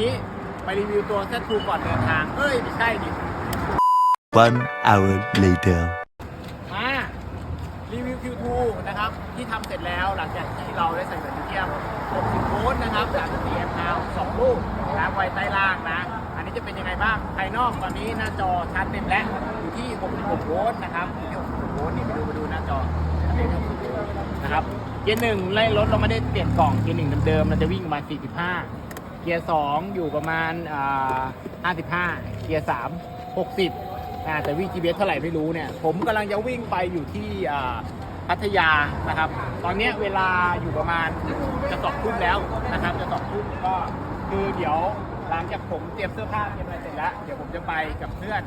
นี้ไปรีวิวตัวเซตทูก่อนเดินทาง เอ้ย ไม่ใช่ดิ One hour later. มารีวิว Q2 นะครับ ที่ทำเสร็จแล้วหลังจากที่เราได้ใส่แบตเตอรี่60โวลต์นะครับจาก CM เอา2ลูกนะไว้ใต้ล่างนะ อันนี้จะเป็นยังไงบ้าง ภายนอกตอนนี้หน้าจอชัดเต็มแล้วอยู่ที่ 66โวลต์นะครับอยู่ที่66โวลต์นี่ไปดูไปดูหน้าจอชัดเต็มนะครับเกียร์หนึ่งไล่รถเราไม่ได้เปลี่ยนกล่องเกียร์หนึ่งเดิมๆเราจะวิ่งประมาณ45 เกียร์สองอยู่ประมาณ55 เกียร์สาม60อ่าแต่วิ่ง GPS เท่าไหร่ไม่รู้เนี่ย ผมกำลังจะวิ่งไปอยู่ที่พัทยานะครับ ตอนนี้เวลาอยู่ประมาณจะสองทุ่มแล้วนะครับ จะสองทุ่มก็คือเดี๋ยวหลังจากผมเตรียมเสื้อผ้าเตรียมอะไรเสร็จแล้ว เดี๋ยวผมจะไปกับเพื่อน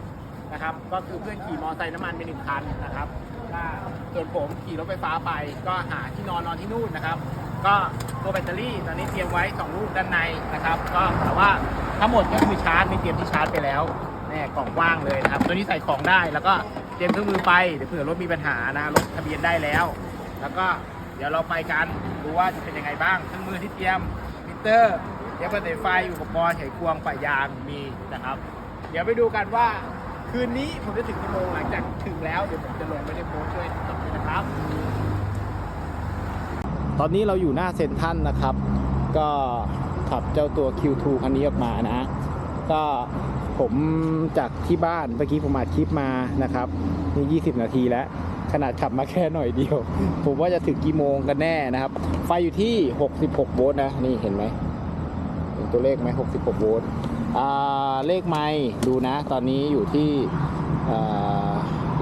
นะครับ ก็คือเพื่อนขี่มอเตอร์ไซค์น้ำมันไปหนึ่งคันนะครับส่วนผมขี่รถไฟฟ้าไปก็หาที่นอนนอนที่นู่นนะครับ ก็ตัวแบตเตอรี่ตอนนี้เตรียมไว้สองลูกด้านในนะครับ ก็แต่ว่าทั้งหมดก็คือชาร์จมีเตรียมที่ชาร์จไปแล้วแน่กล่องว่างเลยนะครับ ตัวนี้ใส่ของได้แล้วก็เตรียมเครื่องมือไปเดี๋ยวเผื่อรถมีปัญหานะรถทะเบียนได้แล้ว แล้วก็เดี๋ยวเราไปกันดูว่าจะเป็นยังไงบ้างเครื่องมือที่เตรียมมิเตอร์เตรียมกระสไฟอุปกรณ์ไขควงปะยางมีนะครับ เดี๋ยวไปดูกันว่าคืนนี้ผมจะถึงกี่โมงหลังจากถึงแล้วเดี๋ยวผมจะลงไปในโพสต์ด้วย ตอนนี้เราอยู่หน้าเซ็นทรัลนะครับ ก็ขับเจ้าตัว Q2 คันนี้ออกมานะ ก็ผมจากที่บ้านเมื่อกี้ผมอัดคลิปมานะครับนี่20 นาทีแล้วขนาดขับมาแค่หน่อยเดียว ผมว่าจะถึงกี่โมงกันแน่นะครับ ไฟอยู่ที่ 66 โวลต์นะ นี่เห็นไหมเห็นตัวเลขไหม66 โวลต์เลขไม้ดูนะ ตอนนี้อยู่ที่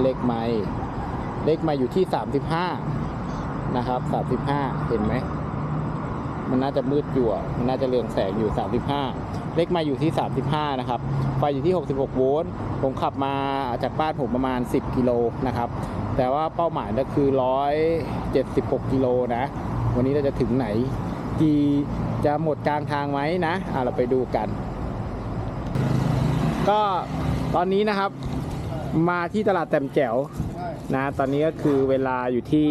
เลขไม้เลขไม้อยู่ที่ 35 นะครับ35เห็นไหม มันน่าจะมืดอยู่มันน่าจะเรืองแสงอยู่35เลขมาอยู่ที่35นะครับ ไฟอยู่ที่66โวลต์ ผมขับมาจากบ้านผมประมาณ10กิโลนะครับ แต่ว่าเป้าหมายก็คือ176กิโลนะ วันนี้เราจะถึงไหน กี่จะหมดกลางทางไหมนะอะเราไปดูกัน ก็ตอนนี้นะครับมาที่ตลาดแต้มแจ๋วนะ ตอนนี้ก็คือเวลาอยู่ที่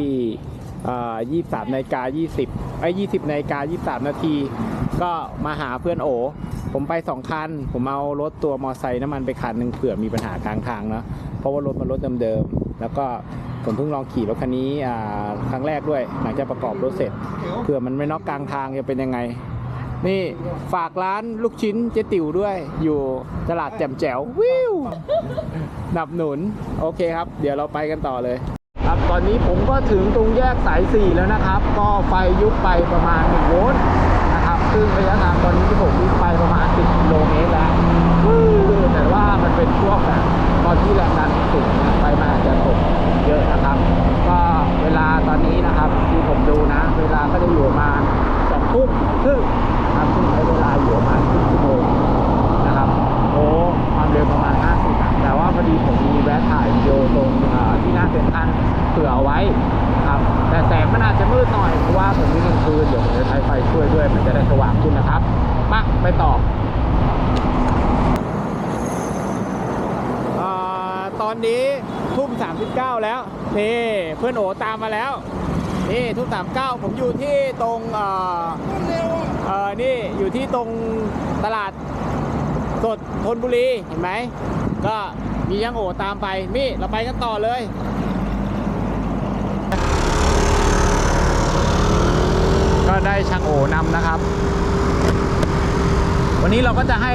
อ่า23นาฬิกา20ไอ้ย20นาฬิกา23นาที ก็มาหาเพื่อนโอ ผมไปสองคัน ผมเอารถตัวมอไซค์น้ำมันไปคันหนึ่งเผื่อมีปัญหากลางทางเนอะเพราะว่ารถมันรถเดิมๆแล้วก็ผมเพิ่งลองขี่รถคันนี้ครั้งแรกด้วยหลังจากประกอบรถเสร็จเผื่อมันไม่นอกกลางทางจะเป็นยังไง นี่ฝากร้านลูกชิ้นเจ๊ติ๋วด้วย อยู่ตลาดแจ่มแจ๋ววิวหนับหนุน โอเคครับ เดี๋ยวเราไปกันต่อเลย ตอนนี้ผมก็ถึงตรงแยกสาย4แล้วนะครับ ก็ไฟยุบไปประมาณ1โวลต์นะครับ ซึ่งระยะทางตอนนี้ที่ผมวิ่งไปประมาณ 10กิโลเมตรแล้วแต่ว่ามันเป็นช่วงแบบตอนที่แรงดันสูงเนี่ยไฟมันอาจจะตกเยอะนะครับ ก็เวลาตอนนี้นะครับที่ผมดูนะ เวลาก็จะอยู่ประมาณ2ทุ่มครึ่งนะครับซึ่งใช้เวลาอยู่ประมาณครึ่งชั่วโมงนะครับโอ้ความเร็วประมาณ 50แต่ว่าพอดีผมมีแวะถ่ายวิดีโอตรงที่หน้าเซ็นทรัล เผื่อเอาไว้ครับแต่แสงมันอาจจะมืดหน่อยเพราะว่าผมวิ่งกลางคืนเดี๋ยวผมจะใช้ไฟช่วยด้วย มันจะได้สว่างขึ้นนะครับมาไปต่อตอนนี้ทุ่ม 39 แล้วนี่เพื่อนโอตามมาแล้วนี่ทุ่ม39ผมอยู่ที่ตรงเอ่อเอ่อนี่อยู่ที่ตรงตลาดสดธนบุรีเห็นไหมก็มียังโอตามไปมี่เราไปกันต่อเลย ก็ได้ช่างโอนำนะครับ วันนี้เราก็จะให้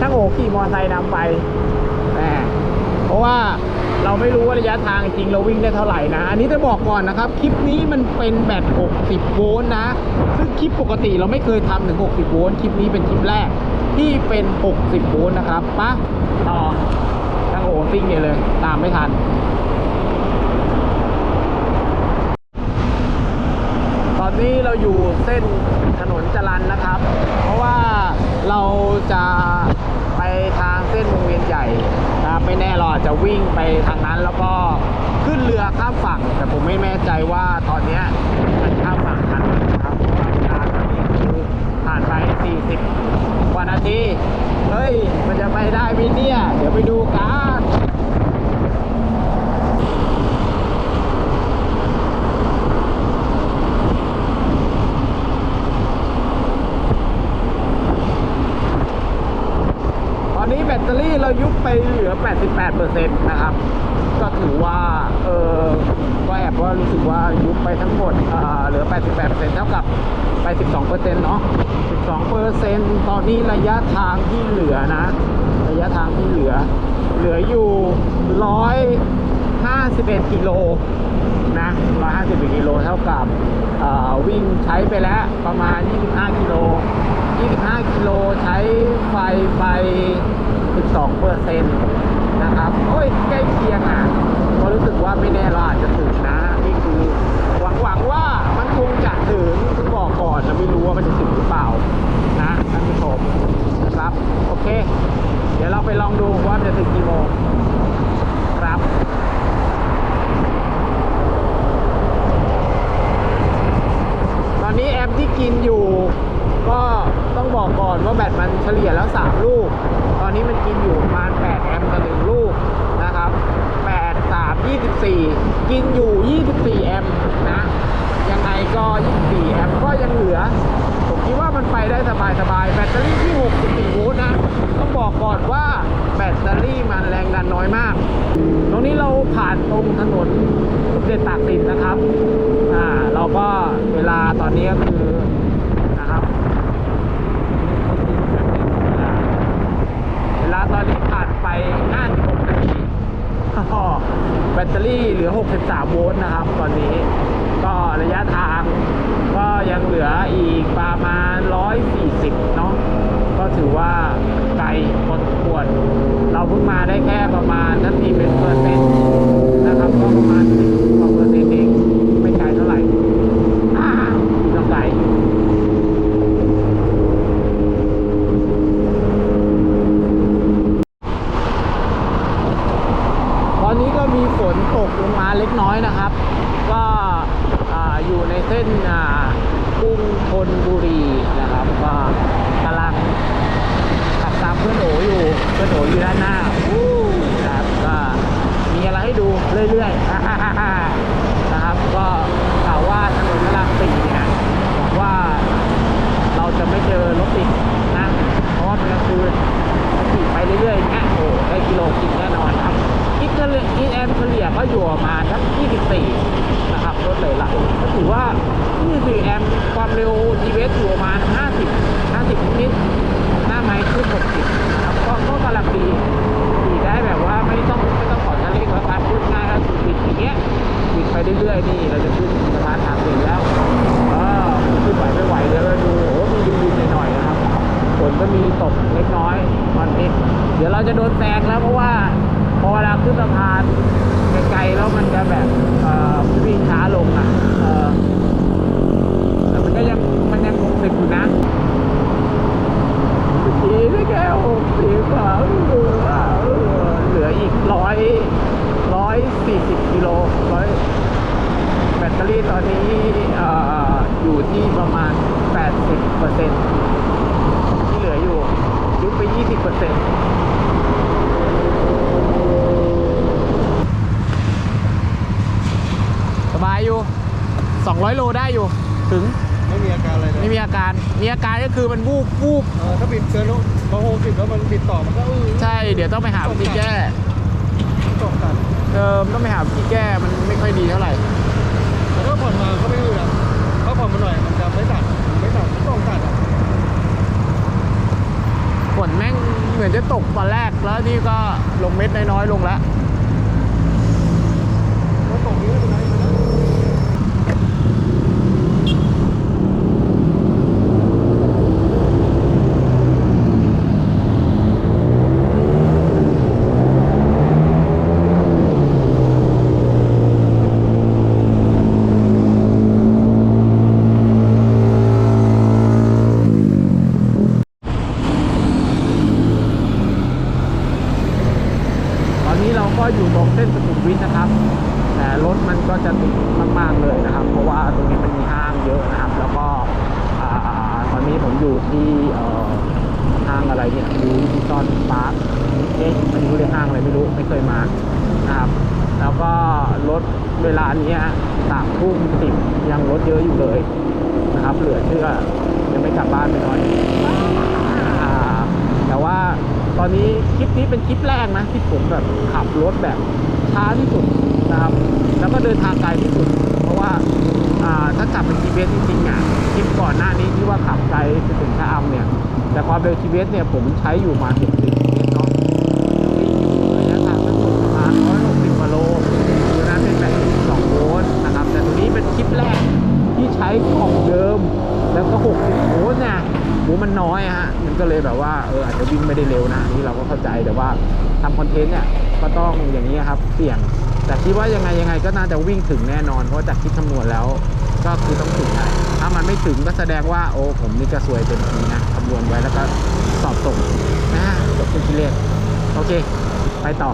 ช่างโอขี่มอเตอร์ไซค์นำไปแหมเพราะว่าเราไม่รู้ว่าระยะทางจริงเราวิ่งได้เท่าไหร่นะ อันนี้จะบอกก่อนนะครับ คลิปนี้มันเป็นแบต 60 โวลต์นะ ซึ่งคลิปปกติเราไม่เคยทำถึง 60 โวลต์ คลิปนี้เป็นคลิปแรกที่เป็น 60 โวลต์นะครับปะต่อช่างโอซิ่งเนี่ยเลย ตามไม่ทัน ตอนนี้ เราอยู่เส้นถนนจรันนะครับ เพราะว่าเราจะไปทางเส้นวงเวียนใหญ่นะไม่แน่เราอาจจะวิ่งไปทางนั้นแล้วก็ขึ้นเรือข้ามฝั่ง แต่ผมไม่แน่ใจว่าตอนนี้มันข้ามฝั่งทันนะครับเพราะว่าเวลาตอนนี้คือผ่านไป 40กว่านาทีเฮ้ยมันจะไปได้ไหมเนี่ย เดี๋ยวไปดูกัน ต ตอรี่เรายุบไปเหลือ 88%นะครับ ก็ถือว่า เออก็แอบว่ารู้สึกว่ายุบไปทั้งหมดเหลือ 88%เท่ากับไป 12%เนาะ 12%ตอนนี้ระยะทางที่เหลือนะ ระยะทางที่เหลือ เหลืออยู่ 151 กิโลนะ151กิโลเท่ากับวิ่งใช้ไปแล้วประมาณ 25 กิโล 25 กิโลใช้ไฟไป 12เปอร์เซ็นต์ นะครับโอ้ยใกล้เคียงอะก็รู้สึกว่าไม่แน่เราอาจจะถึงนะนี่คือหวังหวังว่ามันคงจะถึงคุณบอกก่อนนะไม่รู้ว่ามันจะถึงหรือเปล่านะท่านผู้ชมนะครับโอเค เดี๋ยวเราไปลองดูว่าจะถึงกี่โมงครับตอนนี้แอมที่กินอยู่ก็ ต้องบอกก่อนว่าแบตมันเฉลี่ยแล้ว 3 ลูก ตอนนี้มันกินอยู่ประมาณ 8 แอมป์ต่อหนึ่งลูกนะครับ 8 3 24 กินอยู่ 24 แอมป์นะ ยังไงก็ 24 แอมป์ก็ยังเหลือ ผมคิดว่ามันไปได้สบายสบายๆ แบตเตอรี่ที่ 64 โวลต์นะ ต้องบอกก่อนว่าแบตเตอรี่มันแรงดันน้อยมาก ตรงนี้เราผ่านตรงถนนเด็จตากสินนะครับ อ่า เราก็เวลาตอนนี้ก็คือนะครับอ่าเวลาตอนนี้ผ่านไป 56นาที ก็แบตเตอรี่เหลือ 63 โวลต์นะครับ ตอนนี้ ก็ระยะทางก็ยังเหลืออีกประมาณ 140 เนาะ ก็ถือว่าไกลพอสมควร เราเพิ่งมาได้แค่ประมาณถ้าตีเป็นเปอร์เซ็นต์นะครับก็ประมาณ10กว่าเปอร์เซ็นต์เอง ไม่ไกลเท่าไหร่อ่าเราไกล ตอนนี้ก็มีฝนตกลงมาเล็กน้อยนะครับ ก็อ่าอยู่ในเส้นอ่ากรุงธนบุรีนะครับ ก็กำลังขับตามเพื่อนโออยู่เพื่อนโออยู่ด้านหน้าวู้นะครับก็มีอะไรให้ดูเรื่อยๆ นะครับ ก็กล่าวว่าถนนพระรามสี่เนี่ยบอกว่าเราจะไม่เจอรถติดนะ เพราะว่าเป็นกลางคืน ขี่ไปเรื่อยๆอย่างเงี้ยโอ้ได้กิโลกินแน่นอนครับอีกเฉลี่ยอีแอมเฉลี่ยก็อยู่ประมาณสัก 24 นะครับ รถเลยละก็ถือว่า 24 แอมป์ความเร็ว GPS อยู่ประมาณ 50 50 นิด หน้าไม้ขึ้น 60 นะครับ ก็ก็กำลังดีขี่ได้แบบว่าไม่ต้องไม่ต้องขอคันเร่งแล้วครับพูดง่ายก็คือบิดอย่างเงี้ยบิดไปเรื่อยๆ นี่ เราจะขึ้นสะพานทางสี่แล้วเออขึ้นไหวไม่ไหวเดี๋ยวเราดูโอ้มีดินๆหน่อยๆนะครับฝนก็มีตกเล็กน้อยตอนนี้ เดี๋ยวเราจะโดนแซงแล้วเพราะว่า พอเวลาขึ้นสะพานไกลๆแล้วมันจะแบบวิ่งช้าลงอะแต่มันก็ยังมันยังคงติดอยู่นะทีได้แค่หกสิบอ่เออเอเหลืออีกร้อยร้อยสี่สิบกิโลร้อยแบตเตอรี่ตอนนี้ออยู่ที่ประมาณ 80เปอร์เซ็นต์ที่เหลืออยู่ยุบไป 20เปอร์เซ็นต์สบายอยู่ 200 โลได้อยู่ ถึงไม่มีอาการอะไรเลยไม่มีอาการ มีอาการก็คือมันวูบวูบเออถ้าบิดเกินร้อยหกสิบแล้วมันบิดต่อมันก็อื้อใช่เดี๋ยวต้องไปหาวิธีแก้ตกตัดเออต้องไปหาวิธีแก้มันไม่ค่อยดีเท่าไหร่แต่ถ้าผ่อนมาก็ไม่อื้อนะถ้าผ่อนมาหน่อยมันจะไม่ตัดไม่ตัดไม่ต้องตัดอะฝนแม่งเหมือนจะตกตอนแรกแล้วนี่ก็ลงเม็ดน้อยๆลงแล้วแล้วตกนี้ไม่เป็นไรนะ ตอนนี้เราก็อยู่ตรงเส้นสุขุมวิทนะครับ แต่รถมันก็จะติดมากๆเลยนะครับ เพราะว่าตรงนี้มันมีห้างเยอะนะครับ แล้วก็อ่าตอนนี้ผมอยู่ที่เอ่อห้างอะไรเนี่ยดูที่ซอนพาร์คเอ๊ะไม่รู้เรียกห้างอะไรไม่รู้ไม่เคยมานะครับ แล้วก็รถเวลาเนี้ยสามทุ่มสิบยังรถเยอะอยู่เลยนะครับ เหลือเชื่อยังไม่กลับบ้านไปหน่อยอ่าแต่ว่าตอนนี้คลิปนี้เป็นคลิปแรกนะที่ผมแบบขับรถแบบช้าที่สุดนะครับ แล้วก็เดินทางไกลที่สุด เพราะว่าอ่าถ้าขับเป็น GPS จริงๆอะคลิปก่อนหน้านี้ที่ว่าขับไกลไปถึงชะอำเนี่ย แต่ความเร็ว GPS เนี่ยผมใช้อยู่มา 60 ก็เลยแบบว่าเอออาจจะวิ่งไม่ได้เร็วนะอันนี่เราก็เข้าใจแต่ว่าทำคอนเทนต์เนี่ยก็ต้องอย่างนี้ครับเสี่ยง แต่คิดว่ายังไงยังไงก็น่าจะวิ่งถึงแน่นอนเพราะจากคิดคำนวณแล้ว ก็คือต้องถึงได้ถ้ามันไม่ถึงก็แสดงว่าโอ้ผมนี่ก็สวยเต็มทีนะคำนวณไว้แล้วก็สอบตกนะจบเป็นทีเลขโอเค ไปต่อ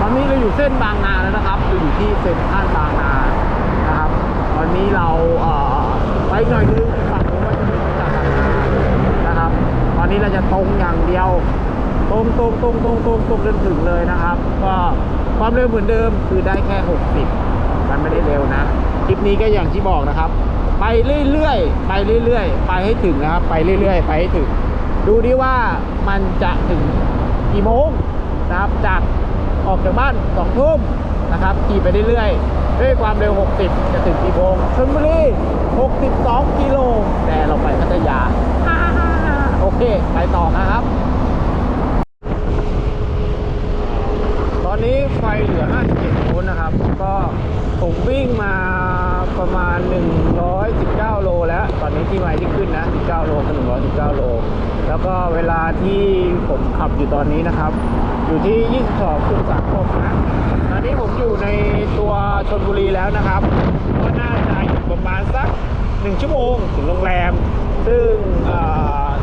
ตอนนี้เราอยู่เส้นบางนาแล้วนะ ที่เซ็นทรัลบางนานะครับตอนนี้เราเออไปหน่อยนึงฝั่งนู้นว่าจะเป็นจากบางนานะครับ ตอนนี้เราจะตรงอย่างเดียวตรงตรงตรงตรงตรงตรงจนถึงเลยนะครับ ก็ความเร็วเหมือนเดิมคือได้แค่ 60 มันไม่ได้เร็วนะ คลิปนี้ก็อย่างที่บอกนะครับ ไปเรื่อยๆ ไปเรื่อยๆ ไปให้ถึงนะครับ ไปเรื่อยๆ ไปให้ถึง ดูดิว่ามันจะถึงกี่โมงนะครับ จากออกจากบ้านสองทุ่ม นะครับขี่ไปเรื่อยๆ ด้วยความเร็ว 60 จะถึงกี่โมงชลบุรี62 กิโล แต่เราไปพัทยา โอเค ไปต่อนะครับ ตอนนี้ไฟเหลือ 57โวลต์นะครับ ก็ผมวิ่งมา ประมาณ 119 โลแล้ว ตอนนี้ที่ไมล์ที่ขึ้นนะ 19 โลกับ119 โล แล้วก็เวลาที่ผมขับอยู่ตอนนี้นะครับ อยู่ที่ 22.36นะตอนนี้ผมอยู่ในตัวชนบุรีแล้วนะครับ ก็น่าจะอยู่ประมาณสัก 1 ชั่วโมงถึงโรงแรม ซึ่ง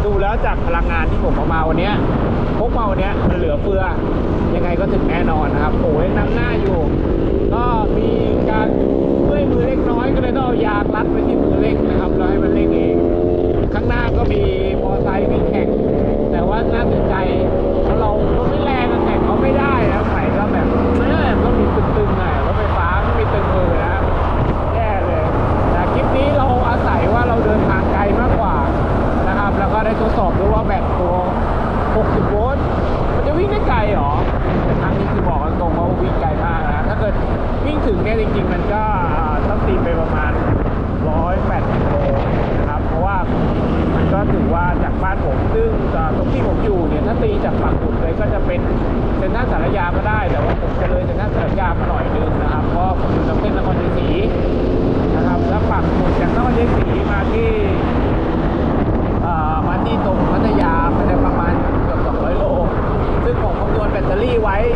ดูแล้วจากพลังงานที่ผมเอามาวันนี้พกมาวันนี้ยเหลือเฟือ ยังไงก็ถึงแน่นอนนะครับ โอ้ยนำหน้าอยู่ ก็มีการอยมือเล็ ก็เลยต้องเอายางรัดไว้ที่มือเร่งนะครับแล้วให้มันเร่งเอง ข้างหน้าก็มีมอเตอร์ไซค์วิ่งแข่ง แต่ว่าน่าสนใจเพราะเรา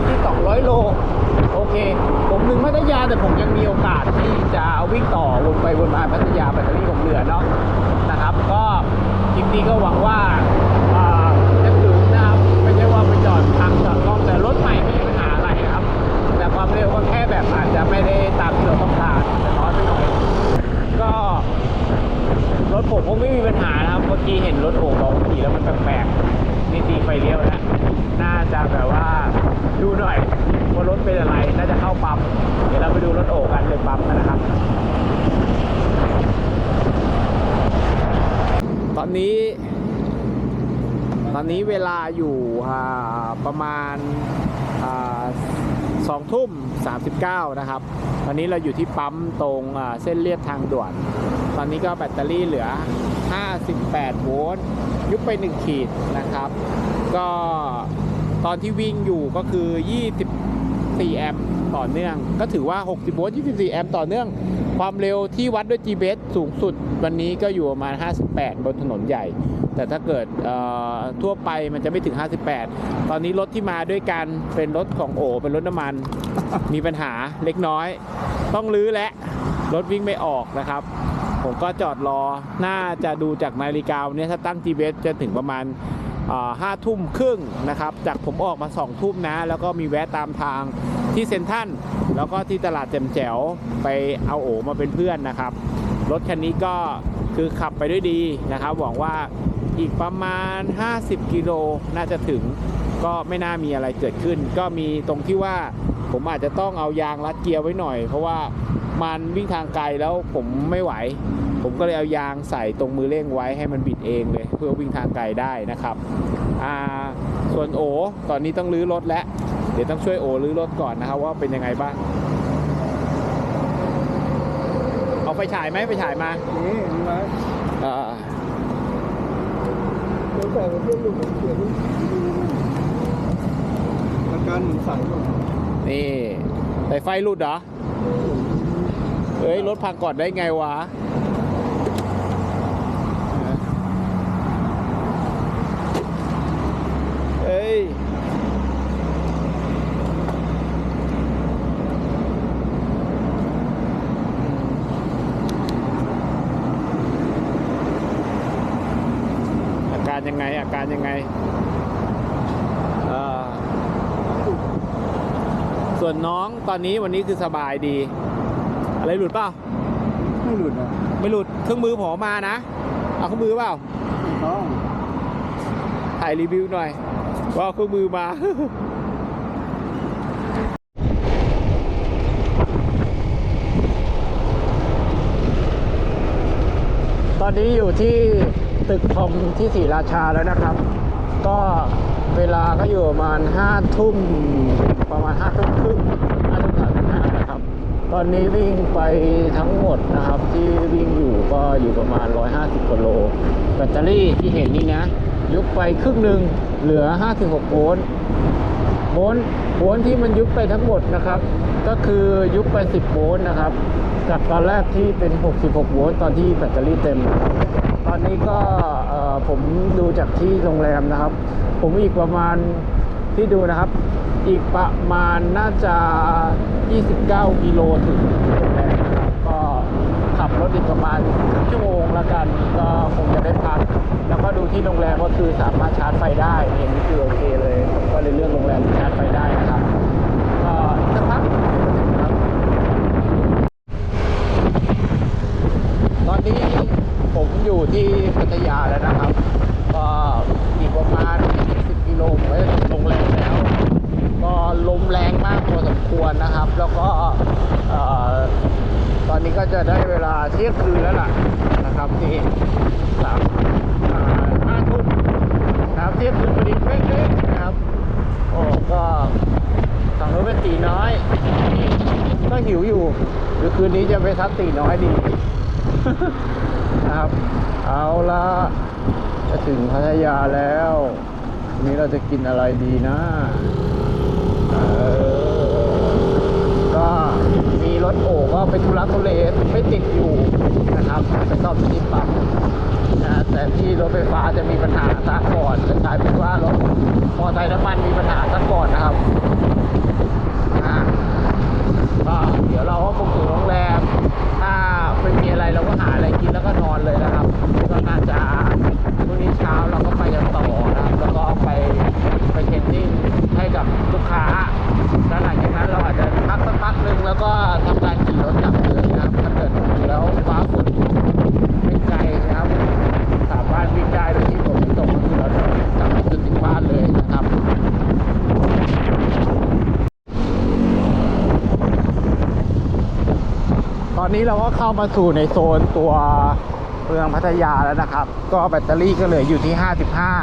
ที่ 200 โล โอเค ผมถึงพัทยาแต่ผมยังมีโอกาสที่จะวิ่งต่อวนไปวนมาพัทยาแบตเตอรี่ผมเหลือเนาะนะครับ ก็คลิปนี้ก็หวังว่าจะถึงนะครับไม่ใช่ว่าไปจอดทางจอดกล้องแต่รถใหม่ไม่มีปัญหาอะไรครับ แต่ความเร็วก็แค่แบบอาจจะไม่ได้ตามที่เราต้องการแต่น้อยไปหน่อยก็รถผมก็ไม่มีปัญหานะครับเมื่อกี้เห็นรถโอ่งบอกขี่แล้วมันแปลกๆ นี่ตีไฟเลี้ยวแล้วน่าจะแบบว่าดูหน่อยว่ารถเป็นอะไร น่าจะเข้าปั๊ม เดี๋ยวเราไปดูรถโอ่งกันเลยปั๊มกันนะครับ ตอนนี้ ตอนนี้เวลาอยู่ประมาณสองทุ่ม39นะครับ ตอนนี้เราอยู่ที่ปั๊มตรงเส้นเลียบทางด่วน ตอนนี้ก็แบตเตอรี่เหลือ 58 โวลต์ยุบไป 1 ขีดนะครับ ก็ตอนที่วิ่งอยู่ก็คือ 24 แอมป์ต่อเนื่อง ก็ถือว่า 60 โวลต์ 24 แอมป์ต่อเนื่อง ความเร็วที่วัดด้วย GPS สูงสุดวันนี้ก็อยู่ประมาณ 58 บนถนนใหญ่ แต่ถ้าเกิดทั่วไปมันจะไม่ถึง 58 ตอนนี้รถที่มาด้วยกันเป็นรถของโอ เป็นรถน้ำมัน มีปัญหาเล็กน้อย ต้องรื้อและรถวิ่งไม่ออกนะครับ ผมก็จอดรอ น่าจะดูจากนาฬิกาวันนี้ถ้าตั้ง GPS จะถึงประมาณห้าทุ่มครึ่งนะครับ จากผมออกมาสองทุ่มนะ แล้วก็มีแวะตามทางที่เซนทรันแล้วก็ที่ตลาดแจ่มแจ๋วไปเอาโอมาเป็นเพื่อนนะครับ รถคันนี้ก็คือขับไปด้วยดีนะครับ หวังว่าอีกประมาณ 50 กิโลน่าจะถึง ก็ไม่น่ามีอะไรเกิดขึ้น ก็มีตรงที่ว่า ผมอาจจะต้องเอายางรัดเกียร์ไว้หน่อย เพราะว่ามันวิ่งทางไกลแล้วผมไม่ไหว ผมก็เลยเอายางใส่ตรงมือเร่งไว้ให้มันบิดเองเลย เพื่อวิ่งทางไกลได้นะครับอ่าส่วนโอตอนนี้ต้องรื้อรถแล้วเดี๋ยวต้องช่วยโอรื้อรถก่อนนะครับว่าเป็นยังไงบ้างเอาไฟฉายไหมไฟฉายมานี่มีไหมเอ่อเดี๋ยวแต่เพื่อนลูกผมเสียที่อาการเหมือนใสก่อน นี่สายไฟหลุดเหรอเฮ้ย รถพังก่อนได้ไงวะเฮ้ยอาการยังไงอาการยังไงเอ่อ ส่วนน้องตอนนี้วันนี้คือสบายดี อะไรหลุดเปล่าไม่หลุดนะไม่หลุดเครื่องมือผมเอามานะ เอาเครื่องมือเปล่าถูกต้องถ่ายรีวิวหน่อยว่าเอาเครื่องมือมาตอนนี้อยู่ที่ตึกคอมที่ศรีราชาแล้วนะครับ ก็ เวลาก็อยู่ประมาณห้าทุ่มประมาณห้าทุ่มครึ่งห้าทุ่มสามสิบห้านะครับ ตอนนี้วิ่งไปทั้งหมดนะครับ ที่วิ่งอยู่ก็อยู่ประมาณ150กิโล แบตเตอรี่ที่เห็นนี่นะ ยุบไปครึ่งหนึ่งเหลือ5-6โวลต์โวลต์โวลต์ที่มันยุบไปทั้งหมดนะครับ ก็คือยุบไป10โวลต์นะครับจากตอนแรกที่เป็น 66 โวลต์ตอนที่แบตเตอรี่เต็ม ตอนนี้ก็ ผมดูจากที่โรงแรมนะครับ ผมอีกประมาณที่ดูนะครับ อีกประมาณน่าจะ 29 กิโลถึงโรงแรมนะครับก็ขับรถอีกประมาณครึ่งชั่วโมงละกันก็คงจะได้พักแล้วก็ดูที่โรงแรมก็คือสามารถชาร์จไฟได้อย่างนี้คือโอเคเลยผมก็เลยเลือกโรงแรมที่ชาร์จไฟได้นะครับก็สักพักตอนนี้ ผมอยู่ที่พัทยาแล้วนะครับ ก็อีกประมาณ 10 กิโลผมก็จะถึงโรงแรมแล้ว ก็ลมแรงมากพอสมควรนะครับ แล้วก็ตอนนี้ก็จะได้เวลาเที่ยงคืนแล้วล่ะนะครับที่สามอ่าห้าทุ่มนะครับเที่ยงคืนพอดีเป๊ะๆนะครับ โอ้ก็สั่งรถเป็นตีน้อย ก็หิวอยู่หรือคืนนี้จะไปซัดตีน้อยดี นะครับ เอาละจะถึงพัทยาแล้ววันนี้เราจะกินอะไรดีนะก็มีรถโอ่ก็ไปทุรักทุเลไม่ติดอยู่นะครับไปซ่อมที่ปั๊มนะแต่ที่รถไฟฟ้าจะมีปัญหาซะก่อนจะกลายเป็นว่ารถมอเตอร์ไซค์น้ำมันมีปัญหาซะก่อนนะครับก็เดี๋ยวเราก็คงถึงโรงแรมถ้า อะไรเราก็หาอะไรกินแล้วก็นอนเลยนะครับก็น่าจะพรุ่งนี้เช้าเราก็ไปกันต่อนะครับแล้วก็ไปไปเทรนนิ่งให้กับลูกค้าแล้วหลังจากนั้นเราอาจจะพักสักพักหนึ่งแล้วก็ทำการขี่รถกลับเลยนะครับถ้าเกิดแล้วฟ้าฝนไม่ไกลนะครับ สามารถวิ่งได้โดยที่ฝนไม่ตกก็คือเราจะกลับจนถึงบ้านเลยนะครับ ต อนนี้เราก็เข้ามาสู่ในโซนตัวเมืองพัทยาแล้วนะครับ ก็แบตเตอรี่ก็เหลืออยู่ที่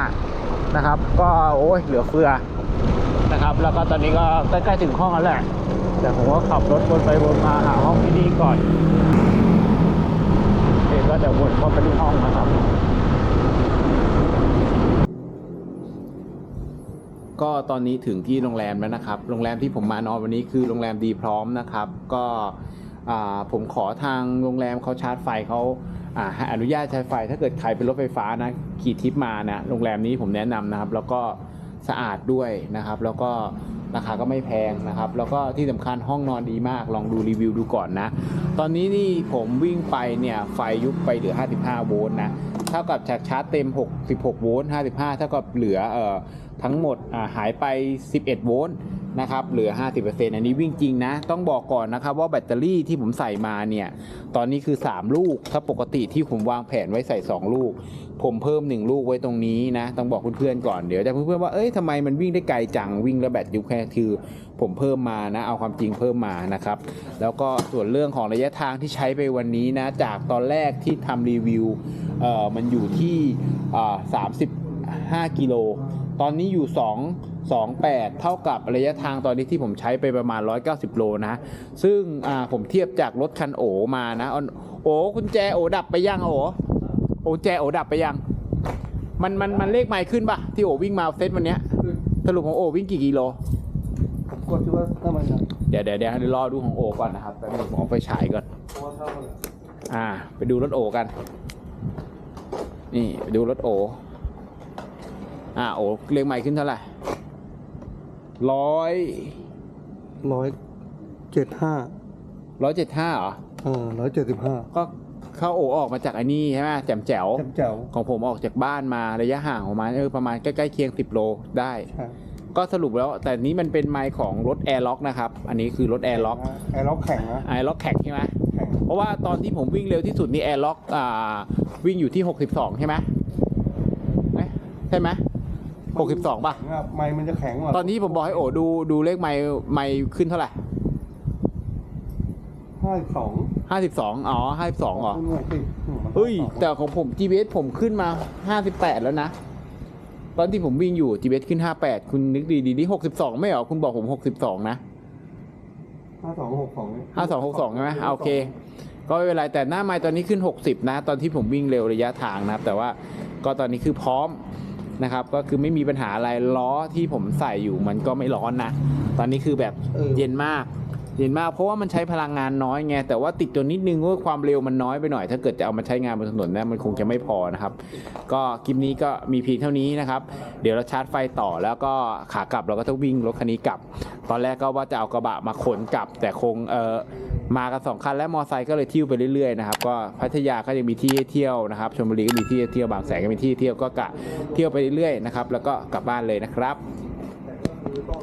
55 นะครับ ก็โอ้ยเหลือเฟือนะครับ แล้วก็ตอนนี้ก็ใกล้ๆถึงห้องแล้วแหละแต่ผมก็ขับรถวนไปวนมาหาห้องที่นี่ก่อนเองก็จะวนเข้าไปที่ห้องนะครับ ก็ตอนนี้ถึงที่โรงแรมแล้วนะครับ โรงแรมที่ผมมานอนวันนี้คือโรงแรมดีพร้อมนะครับ ก็ ผมขอทางโรงแรมเขาชาร์จไฟเขาอ่าให้อนุญาตใช้ไฟ ถ้าเกิดใครเป็นรถไฟฟ้านะขี่ทิปมานะโรงแรมนี้ผมแนะนำนะครับ แล้วก็สะอาดด้วยนะครับ แล้วก็ราคาก็ไม่แพงนะครับ แล้วก็ที่สำคัญห้องนอนดีมาก ลองดูรีวิวดูก่อนนะ ตอนนี้นี่ผมวิ่งไปเนี่ย ไฟยุบไปเหลือ 55 โวลต์นะ เท่ากับจากชาร์จเต็ม 66 โวลต์ 55 เท่ากับเหลือเอ่อทั้งหมดหายไป 11 โวลต์ นะครับเหลือ 50%อันนี้วิ่งจริงนะ ต้องบอกก่อนนะครับว่าแบตเตอรี่ที่ผมใส่มาเนี่ย ตอนนี้คือ 3 ลูก ถ้าปกติที่ผมวางแผนไว้ใส่ 2 ลูก ผมเพิ่ม 1 ลูกไว้ตรงนี้นะ ต้องบอกเพื่อนๆก่อน เดี๋ยวจะเพื่อนๆว่าเอ้ยทำไมมันวิ่งได้ไกลจัง วิ่งแล้วแบตยุบแค่คือผมเพิ่มมานะ เอาความจริงเพิ่มมานะครับ แล้วก็ส่วนเรื่องของระยะทางที่ใช้ไปวันนี้นะ จากตอนแรกที่ทำรีวิว เอ่อ มันอยู่ที่ อ่า35กิโล ตอนนี้อยู่ 2 28 เท่ากับระยะทางตอนนี้ที่ผมใช้ไปประมาณ 190 โลนะ ซึ่งอ่าผมเทียบจากรถคันโอมานะเอาโอ้คุณแจโอดับไปยังโอโอแจโอดับไปยัง มันมันมันเลขไมล์ขึ้นปะที่โอวิ่งมาเซตวันเนี้ยสรุปของโอวิ่งกี่กิโล ผมกดที่ว่าถ้ามันนะเดี๋ยวเดี๋ยวเดี๋ยวให้รอดูของโอก่อนนะครับแป๊บนึงผมเอาไปฉายก่อนเพราะว่าถ้ามันอ่า ไปดูรถโอกัน นี่ไปดูรถโออ่าโอเลขไมล์ขึ้นเท่าไหร่ ร้อยร้อยเจ็ดห้าร้อยเจ็ดห้าเหรอเออร้อยเจ็ดสิบห้าก็เข้าโอออกมาจากไอ้นี่ใช่ไหมแจ่มแจ๋วแจ๋วของผมออกจากบ้านมาระยะห่างของมันเออประมาณใกล้ๆเคียง10โลได้ ใช่ก็สรุปแล้ว แต่นี้มันเป็นไมล์ของรถแอร์ล็อกนะครับ อันนี้คือรถแอร์ล็อกไอ้ล็อกแข็งนะแอร์ล็อกแข็งใช่ไหมแข็งเพราะว่าตอนที่ผมวิ่งเร็วที่สุดนี่แอร์ล็อกอ่าวิ่งอยู่ที่ 62 ใช่ไหมเอ๊ะใช่ไหม 62ป่ะอะไม้มันจะแข็งกว่าตอนนี้ผมบอกให้โอดูดูเลขไมล์ไมล์ขึ้นเท่าไหร่ห้าสอง52อ๋อ52เหรอคุณหน่วยสิอืมมันเฮ้ย แต่ของผม GPS ผมขึ้นมา 58 แล้วนะ ตอนที่ผมวิ่งอยู่ GPS ขึ้น 58 คุณนึกดีดีนี่62 ไม่เหรอ คุณบอกผม 62 นะ ห้าสองหกสองนี่5262 ใช่ไหมอะโอเค ก็ไม่เป็นไร แต่หน้าไมล์ตอนนี้ขึ้น 60 นะ ตอนที่ผมวิ่งเร็วระยะทางนะครับ แต่ว่าก็ตอนนี้คือพร้อม นะครับ ก็คือไม่มีปัญหาอะไรล้อที่ผมใส่อยู่มันก็ไม่ร้อนนะ ตอนนี้คือแบบเย็นมาก เย็นมากเพราะว่ามันใช้พลังงานน้อยไงแต่ว่าติดตัวนิดนึงว่าความเร็วมันน้อยไปหน่อย ถ้าเกิดจะเอามาใช้งานบนถนนนะมันคงจะไม่พอนะครับ ก็คลิปนี้ก็มีเพียงเท่านี้นะครับ เดี๋ยวเราชาร์จไฟต่อแล้วก็ขากลับเราก็ต้องวิ่งรถคันนี้กลับ ตอนแรกก็ว่าจะเอากระบะมาขนกลับ แต่คงเออมากันสองคันและมอไซค์ก็เลยเที่ยวไปเรื่อยๆนะครับก็พัทยาก็ยังมีที่ให้เที่ยวนะครับชลบุรีก็มีที่ให้เที่ยวบางแสนก็มีที่เที่ยวก็กะเที่ยวไปเรื่อยๆนะครับแล้วก็กลับบ้านเลยนะครับ